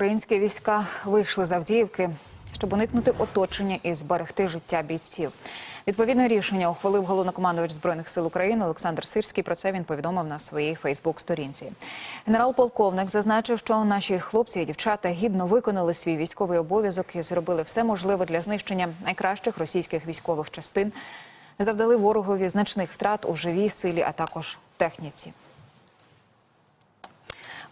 Українські війська вийшли з Авдіївки, щоб уникнути оточення і зберегти життя бійців. Відповідне рішення ухвалив головнокомандувач збройних сил України Олександр Сирський. Про це він повідомив на своїй Фейсбук-сторінці. Генерал-полковник зазначив, що наші хлопці і дівчата гідно виконали свій військовий обов'язок і зробили все можливе для знищення найкращих російських військових частин. Завдали ворогові значних втрат у живій силі, а також техніці.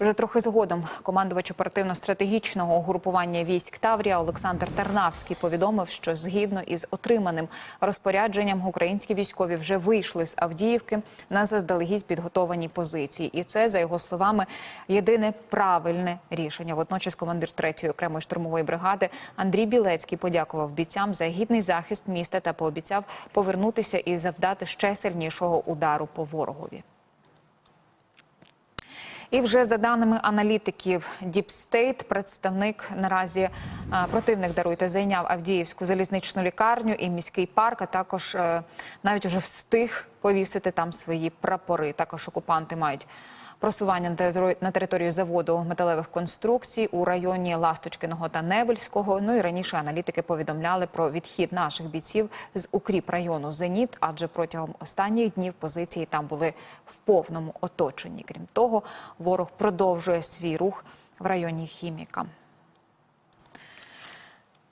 Вже трохи згодом командувач оперативно-стратегічного угрупування військ Таврія Олександр Тарнавський повідомив, що згідно із отриманим розпорядженням українські військові вже вийшли з Авдіївки на заздалегідь підготовані позиції, і це за його словами єдине правильне рішення. Водночас командир 3-ї окремої штурмової бригади Андрій Білецький подякував бійцям за гідний захист міста та пообіцяв повернутися і завдати ще сильнішого удару по ворогові. І вже за даними аналітиків State, представник наразі е, противник даруйте зайняв Авдіївську залізничну лікарню і міський парк. А також е, навіть уже встиг повісити там свої прапори. Також окупанти мають просування на територію, на територію заводу металевих конструкцій у районі Ласточкиного та Невельського. Ну і раніше аналітики повідомляли про відхід наших бійців з укріп району Зеніт, адже протягом останніх днів позиції там були в повному оточенні. Крім того, ворог продовжує свій рух в районі Хіміка.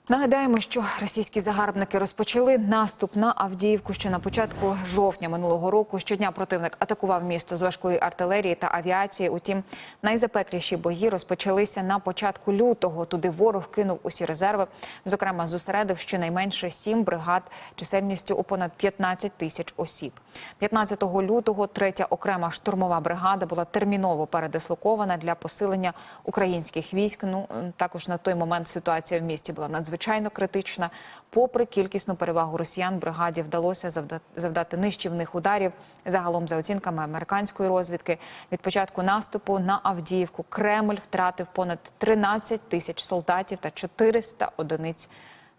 Нагадаємо, що російські загарбники розпочали наступ на Авдіївку ще на початку жовтня минулого року. Щодня противник атакував місто з важкої артилерії та авіації. Утім, найзапекліші бої розпочалися на початку лютого. Туди ворог кинув усі резерви. Зокрема, зосередив щонайменше сім бригад чисельністю у понад 15 тисяч осіб. 15 лютого третя окрема штурмова бригада була терміново передислокована для посилення українських військ. Ну також на той момент ситуація в місті була надзвичайно надзвичайно критична. Попри кількісну перевагу росіян, бригаді вдалося завдати, нищівних ударів. Загалом, за оцінками американської розвідки, від початку наступу на Авдіївку Кремль втратив понад 13 тисяч солдатів та 400 одиниць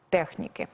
техніки.